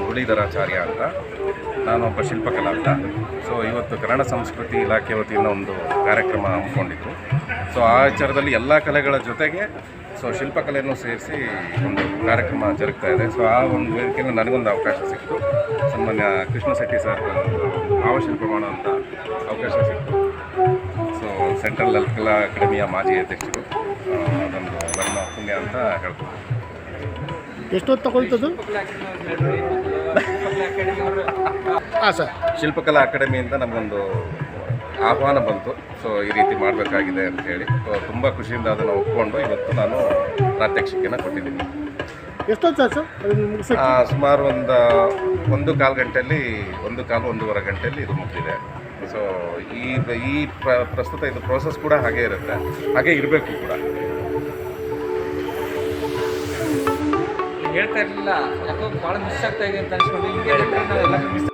ಮುರಳೀಧರಾಚಾರ್ಯ ಅಂತ. ನಾನೊಬ್ಬ ಶಿಲ್ಪಕಲಾ ಅಂತ. ಸೊ ಇವತ್ತು ಕನ್ನಡ ಸಂಸ್ಕೃತಿ ಇಲಾಖೆ ವತಿಯಿಂದ ಒಂದು ಕಾರ್ಯಕ್ರಮ ಹಮ್ಮಿಕೊಂಡಿತ್ತು ಸೊ ಆ ವಿಚಾರದಲ್ಲಿ ಎಲ್ಲ ಕಲೆಗಳ ಜೊತೆಗೆ ಸೊ ಶಿಲ್ಪಕಲೆಯನ್ನು ಸೇರಿಸಿ ಒಂದು ಕಾರ್ಯಕ್ರಮ ಜರುಗ್ತಾ ಇದೆ. ಸೊ ಆ ಒಂದು ವೇದಿಕೆಯಲ್ಲಿ ನನಗೊಂದು ಅವಕಾಶ ಸಿಕ್ತು ಸನ್ಮಾನ್ಯ ಕೃಷ್ಣ ಶೆಟ್ಟಿ ಸರ್ ಭಾವಶಿಲ್ಪ ಅಂತ ಅವಕಾಶ ಸಿಕ್ತು ಸೊ ಸೆಂಟ್ರಲ್ ಲಲಿತಕಲಾ ಅಕಾಡೆಮಿಯ ಮಾಜಿ ಅಧ್ಯಕ್ಷರು ಅದೊಂದು ನನ್ನ ಪುಣ್ಯ ಅಂತ ಹೇಳ್ಬೋದು. ಎಷ್ಟೊತ್ತು ತಗೊಳ್ತದ್ದು ಹಾಂ ಸರ್. ಶಿಲ್ಪಕಲಾ ಅಕಾಡೆಮಿಯಿಂದ ನಮಗೊಂದು ಆಹ್ವಾನ ಬಂತು. ಸೊ ಈ ರೀತಿ ಮಾಡಬೇಕಾಗಿದೆ ಅಂತ ಹೇಳಿ. ಸೊ ತುಂಬ ಖುಷಿಯಿಂದ ಅದನ್ನು ಒಪ್ಕೊಂಡು ಇವತ್ತು ನಾನು ಪ್ರಾತ್ಯಕ್ಷಿಕೆಯನ್ನು ಕೊಟ್ಟಿದ್ದೀನಿ. ಎಷ್ಟೊತ್ತು ಸರ್ ಸರ್? ಸುಮಾರು ಒಂದು ಒಂದು ಕಾಲು ಗಂಟೆಯಲ್ಲಿ ಒಂದು ಕಾಲು ಒಂದೂವರೆ ಗಂಟೆಯಲ್ಲಿ ಇದು ಮುಗಿದಿದೆ. ಸೊ ಈ ಈ ಪ್ರ ಪ್ರಸ್ತುತ ಇದು ಪ್ರೋಸೆಸ್ ಕೂಡ ಹಾಗೆ ಇರುತ್ತೆ. ಹಾಗೆ ಇರಬೇಕು ಕೂಡ. ಹೇಳ್ತಾ ಇರಲಿಲ್ಲ. ಯಾಕೋ ಭಾಳ ಮಿಸ್ ಆಗ್ತಾ ಇದೆ ಅಂತ ಅನ್ಸ್ಕೊಂಡು ಹಿಂಗೆ ಮಿಸ್